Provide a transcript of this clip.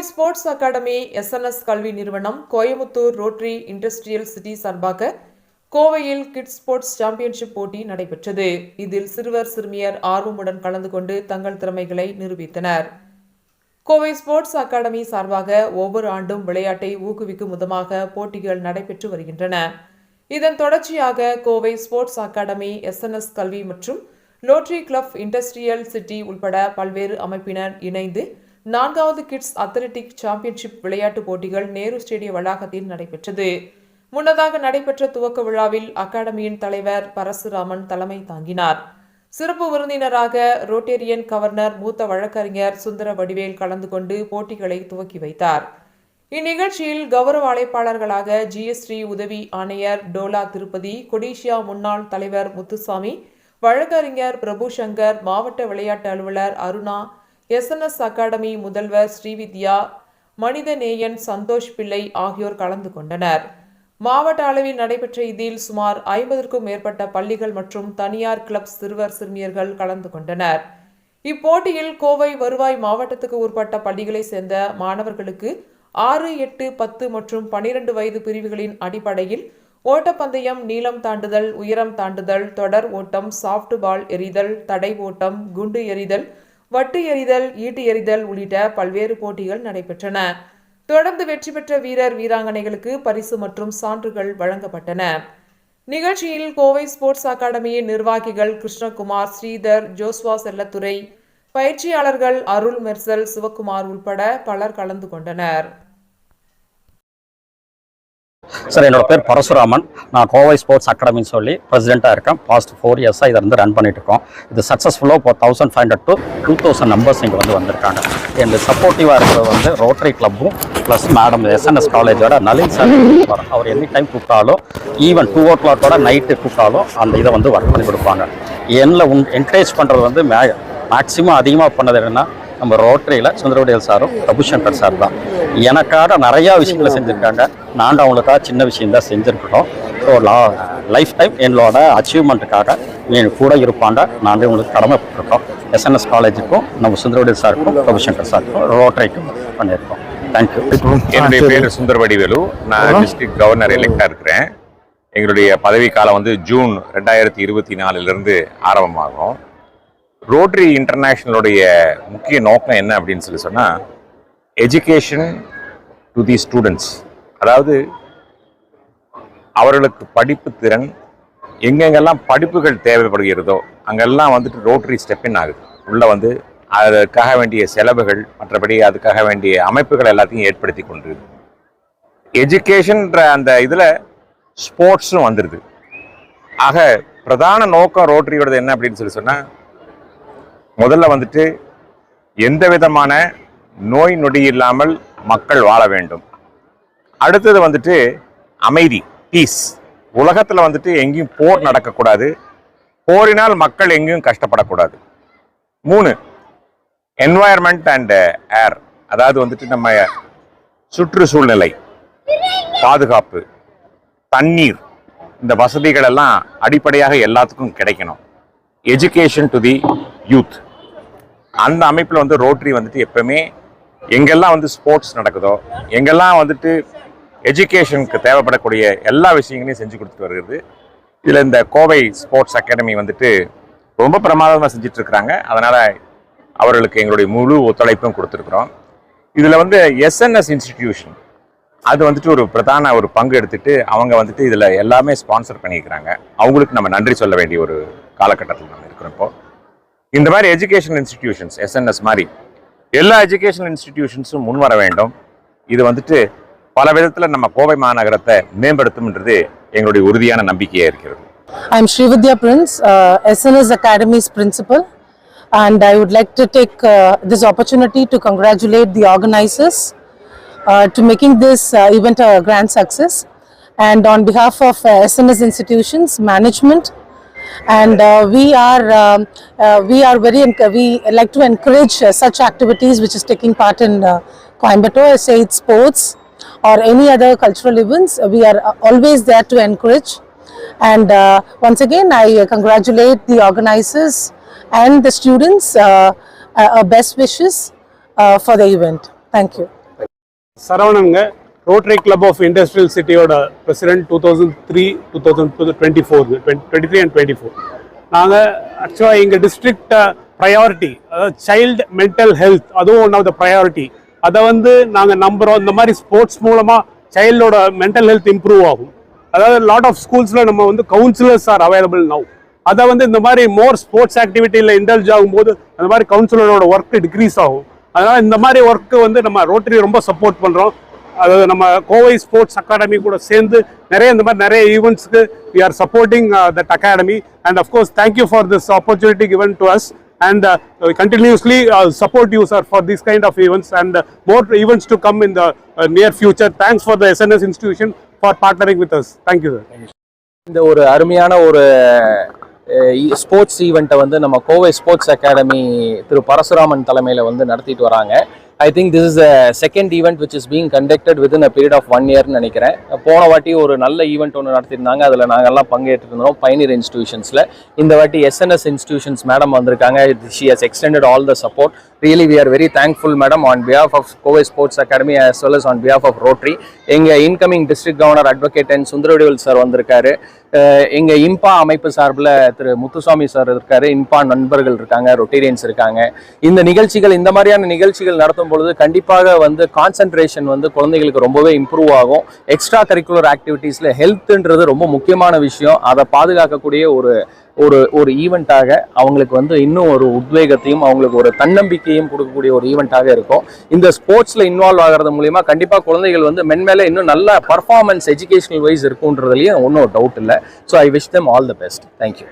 Kovai sports academy SNS கல்வி நிறுவனம் Coimbatore rotary industrial city சார்பாக கோவையில் கிட்ஸ் ஸ்போர்ட்ஸ் சாம்பியன்ஷிப் போட்டி நடைபெற்றது. இதில் சிறுவர் சிறுமியர் ஆர்வமுடன் கலந்து கொண்டு தங்கள் திறமைகளை நிரூபித்தனர். கோவை ஸ்போர்ட்ஸ் அகாடமி சார்பாக ஒவ்வொரு ஆண்டும் விளையாட்டை ஊக்குவிக்கும் விதமாக போட்டிகள் நடைபெற்று வருகின்றன. இதன் தொடர்ச்சியாக கோவை ஸ்போர்ட்ஸ் அகாடமி எஸ்என்எஸ் கல்வி மற்றும் லோட்ரி கிளப் இண்டஸ்ட்ரியல் சிட்டி உள்பட பல்வேறு அமைப்பினர் இணைந்து நான்காவது கிட்ஸ் அத்லெட்டிக் சாம்பியன்ஷிப் விளையாட்டுப் போட்டிகள் நேரு ஸ்டேடிய வளாகத்தில் நடைபெற்றது. முன்னதாக நடைபெற்ற துவக்க விழாவில் அகாடமியின் தலைவர் பரசுராமன் தலைமை தாங்கினார். சிறப்பு விருந்தினராக ரோட்டேரியன் கவர்னர் மூத்த வழக்கறிஞர் சுந்தர வடிவேல் கலந்து கொண்டு போட்டிகளை துவக்கி வைத்தார். இந்நிகழ்ச்சியில் கௌரவ அழைப்பாளர்களாக ஜிஎஸ்டி உதவி ஆணையர் டோலா திருப்பதி கொடிஷியா முன்னாள் தலைவர் முத்துசாமி வழக்கறிஞர் பிரபு சங்கர் மாவட்ட விளையாட்டு அலுவலர் அருணா எஸ்என்எஸ் அகாடமி முதல்வர் ஸ்ரீவித்யா மனிதநேயன் சந்தோஷ் பிள்ளை ஆகியோர் கலந்து கொண்டனர். மாவட்ட அளவில் நடைபெற்ற இதில் சுமார் ஐம்பதற்கும் மேற்பட்ட பள்ளிகள் மற்றும் தனியார் கிளப் சிறுவர் சிறுமியர்கள் கலந்து கொண்டனர். இப்போட்டியில் கோவை வருவாய் மாவட்டத்துக்கு உட்பட்ட பள்ளிகளை சேர்ந்த மாணவர்களுக்கு ஆறு எட்டு பத்து மற்றும் பனிரெண்டு வயது பிரிவுகளின் அடிப்படையில் ஓட்டப்பந்தயம் நீளம் தாண்டுதல் உயரம் தாண்டுதல் தொடர் ஓட்டம் சாஃப்ட் பால் எறிதல் தடை ஓட்டம் குண்டு எறிதல் வட்டு எறிதல் ஈட்டு எறிதல் உள்ளிட்ட பல்வேறு போட்டிகள் நடைபெற்றன. தொடர்ந்து வெற்றி பெற்ற வீரர் வீராங்கனைகளுக்கு பரிசு மற்றும் சான்றுகள் வழங்கப்பட்டன. நிகழ்ச்சியில் கோவை ஸ்போர்ட்ஸ் அகாடமியின் நிர்வாகிகள் கிருஷ்ணகுமார் ஸ்ரீதர் ஜோஸ்வா செல்லத்துறை பயிற்சியாளர்கள் அருள் மெர்சல் சிவக்குமார் உள்பட பலர் கலந்து கொண்டனர். சார் என்னோட பேர் பரசுராமன். நான் கோவை ஸ்போர்ட்ஸ் அகாடமின்னு சொல்லி பிரசிடெண்ட்டாக இருக்கேன். பாஸ்ட் ஃபோர் இயர்ஸாக இதை வந்து ரன் பண்ணிட்டு இருக்கோம் இது சக்ஸஸ்ஃபுல்லாக இப்போ thousand five hundred to two thousand numbers இங்கே வந்து வந்திருக்காங்க. எனக்கு சப்போர்ட்டிவாக இருக்கிறது வந்து ரோட்டரி கிளப்பும் ப்ளஸ் மேடம் எஸ்என்எஸ் காலேஜோட நளின் சார் அவர் எனி டைம் கூப்பிட்டாலும் ஈவன் டூ ஓ கிளாக்கோட நைட்டு கூப்பிட்டாலும் அந்த இதை வந்து ஒர்க் பண்ணி கொடுப்பாங்க. என்னில் உன் என்கரேஜ் பண்ணுறது வந்து மே மேக்ஸிமம் அதிகமாக பண்ணது என்னென்னா நம்ம ரோட்டரியில் சுந்தரவடியல் சாரும் பிரபுசங்கர் சார் தான். எனக்காக நிறையா விஷயங்களை செஞ்சுருக்காங்க. நான் அவங்களுக்காக சின்ன விஷயம் தான் செஞ்சுருக்கோம் ஸோ லா லைஃப் டைம் என்னோட அச்சீவ்மெண்ட்டுக்காக என் கூட இருப்பாங்க. நாங்கள் உங்களுக்கு கடமைப்பட்டிருக்கோம். எஸ்என்எஸ் காலேஜுக்கும் நம்ம சுந்தரவடியல் சாருக்கும் பிரபுசங்கர் சாருக்கும் ரோட்டரிக்கும் பண்ணியிருக்கோம். தேங்க்யூ என்னுடைய பேர் சுந்தர் வடிவேலு நான் டிஸ்ட்ரிக்ட் கவர்னர் எலெக்டா இருக்கிறேன். எங்களுடைய பதவி காலம் வந்து ஜூன் ரெண்டாயிரத்தி இருபத்தி நாலுலேருந்து ஆரம்பமாகும். ரோட்ரி இன்டர்நேஷ்னலுடைய முக்கிய நோக்கம் என்ன அப்படின்னு சொல்லி சொன்னால் எஜுகேஷன் டு தி ஸ்டூடெண்ட்ஸ் அதாவது அவர்களுக்கு படிப்பு திறன் எங்கெங்கெல்லாம் படிப்புகள் தேவைப்படுகிறதோ அங்கெல்லாம் வந்துட்டு ரோட்டரி ஸ்டெப்பின் ஆகுது. உள்ளே வந்து அதற்காக வேண்டிய செலவுகள் மற்றபடி அதுக்காக வேண்டிய அமைப்புகள் எல்லாத்தையும் ஏற்படுத்தி கொண்டு எஜுகேஷன்ற அந்த இதில் ஸ்போர்ட்ஸும் வந்துடுது ஆக பிரதான நோக்கம் ரோட்டரியோடது என்ன அப்படின்னு சொல்லி சொன்னால் முதல்ல வந்துட்டு எந்த விதமான நோய் நொடி இல்லாமல் மக்கள் வாழ வேண்டும். அடுத்தது வந்துட்டு அமைதி பீஸ் உலகத்தில் வந்துட்டு எங்கேயும் போர் நடக்கக்கூடாது. போரினால் மக்கள் எங்கேயும் கஷ்டப்படக்கூடாது. மூணு என்வாயர்மெண்ட் அண்ட் ஏர் அதாவது வந்துட்டு நம்ம சுற்றுச்சூழ்நிலை பாதுகாப்பு தண்ணீர். இந்த வசதிகள் எல்லாம் அடிப்படையாக எல்லாத்துக்கும் கிடைக்கணும். Education to the youth. அந்த அமைப்பில் வந்து ரோட்ரி வந்துட்டு எப்பவுமே எங்கெல்லாம் வந்து ஸ்போர்ட்ஸ் நடக்குதோ எங்கெல்லாம் வந்துட்டு எஜுகேஷனுக்கு தேவைப்படக்கூடிய எல்லா விஷயங்களையும் செஞ்சு கொடுத்துட்டு வருகிறது. இதில் இந்த கோவை ஸ்போர்ட்ஸ் அகாடமி வந்துட்டு ரொம்ப பிரமாதமாக செஞ்சிட்ருக்குறாங்க. அதனால் அவர்களுக்கு எங்களுடைய முழு ஒத்துழைப்பும் கொடுத்துருக்குறோம். இதில் வந்து எஸ்என்எஸ் இன்ஸ்டிடியூஷன் அது வந்துட்டு ஒரு பிரதான ஒரு பங்கு எடுத்துட்டு அவங்க வந்துட்டு இதில் எல்லாமே ஸ்பான்சர் பண்ணியிருக்கிறாங்க. அவங்களுக்கு நம்ம நன்றி சொல்ல வேண்டிய ஒரு காலகட்டத்தில் நம்ம இருக்கிறோம் இப்போ. இந்த மாதிரி எஜுகேஷனல் இன்ஸ்டிடியூஷன்ஸ் எஸ்என்எஸ் மாதிரி எல்லா எஜுகேஷனல் இன்ஸ்டிடியூஷன்ஸும் முன் வர வேண்டும் இது வந்துட்டு பல விதத்தில் நம்ம கோவை மாநகரத்தை மேம்படுத்தும்ன்றது எங்களுடைய உறுதியான நம்பிக்கையாக இருக்கிறது I am Srividya prince SNS academies principal and I would like to take this this opportunity to congratulate the organizers uh, to making this uh, event a grand success and on behalf of and uh, we are um, uh, we are very enc- we like to encourage uh, such activities which is taking part in uh, Coimbatore, say it's sports or any other cultural events. We are uh, always there to encourage. And uh, once again, I uh, congratulate the organizers and the students. Uh, uh, uh, best wishes uh, for the event. Thank you. சரவணனுங்க rotary club of industrial சிட்டியோட president two thousand three two thousand twenty four twenty three and twenty four நாங்கள் ஆக்சுவலாக எங்கள் டிஸ்ட்ரிக்டை priority அதாவது child mental health அதுவும் one of the priority அதை வந்து நாங்கள் நம்புகிறோம் இந்த மாதிரி ஸ்போர்ட்ஸ் மூலமாக சைல்டோட மென்டல் ஹெல்த் இம்ப்ரூவ் ஆகும். அதாவது லாட் ஆஃப் ஸ்கூல்ஸில் நம்ம வந்து கவுன்சிலர்ஸ் ஆர் அவைலபிள் நவ் அதை வந்து இந்த மாதிரி மோர் ஸ்போர்ட்ஸ் ஆக்டிவிட்டியில் இன்டல்ஜ் ஆகும்போது அந்த மாதிரி கவுன்சிலரோட ஒர்க்கு டிக்ரீஸ் ஆகும். அதனால் இந்த மாதிரி ஒர்க்கு வந்து நம்ம ரோட்டரி ரொம்ப சப்போர்ட் பண்ணுறோம் அதாவது நம்ம கோவை ஸ்போர்ட்ஸ் அகாடமி கூட சேர்ந்து நிறைய இந்த மாதிரி நிறைய ஈவெண்ட்ஸ்க்கு we are supporting that academy and of course thank you for this opportunity given to us and uh, support continuously uh, support you sir for these kind of events and uh, more events to come in the uh, near future. Thanks for the sns institution for partnering with us. Thank you sir. இந்த ஒரு அருமையான ஒரு sports ஈவெண்ட்டை வந்து நம்ம Kovai sports academy திரு பரசுராமன் தலைமையில் வந்து நடத்திட்டு வராங்க. I think this is a second event which is being conducted with in a period of one இயர்னு நினைக்கிறேன். போன வாட்டி ஒரு நல்ல ஈவெண்ட் ஒன்று நடத்தியிருந்தாங்க. அதில் நாங்கள்லாம் பங்கேற்றிருந்தோம் பைனியர் இன்ஸ்டியூஷன்ஸில் இந்த வாட்டி எஸ்என்எஸ் இன்ஸ்டியூஷன்ஸ் மேடம் வந்திருக்காங்க. She has extended all the support really we are very thankful madam on behalf of Kovai sports academy as well as on behalf of rotary எங்கள் incoming district governor advocate N Sundaravadivel sir வந்திருக்காரு. எங்கள் இம்பா அமைப்பு சார்பில் திரு Muthusamy sir இருக்காரு. இம்பா நண்பர்கள் இருக்காங்க. Rotarians இருக்காங்க. இந்த நிகழ்ச்சிகள் இந்த மாதிரியான நிகழ்ச்சிகள் நடத்தும் பொழுது கண்டிப்பாக வந்து கான்சென்ட்ரேஷன் வந்து குழந்தைகளுக்கு ரொம்பவே இம்ப்ரூவ் ஆகும். எக்ஸ்ட்ரா கரிக்குலர் ஆக்டிவிட்டீஸில் ஹெல்த்துன்றது ரொம்ப முக்கியமான விஷயம். அதை பாதுகாக்கக்கூடிய ஒரு ஒரு ஒரு ஈவெண்ட்டாக அவங்களுக்கு வந்து இன்னும் ஒரு உத்வேகத்தையும் அவங்களுக்கு ஒரு தன்னம்பிக்கையும் கொடுக்கக்கூடிய ஒரு ஈவெண்ட்டாக இருக்கும். இந்த ஸ்போர்ட்ஸில் இன்வால்வ் ஆகிறது மூலிமா கண்டிப்பாக குழந்தைகள் வந்து மென்மேலே இன்னும் நல்ல பர்ஃபார்மன்ஸ் எஜுகேஷனல் வைஸ் இருக்குன்றதுலேயும் ஒன்றும் டவுட் இல்லை. So I wish them all the best thank you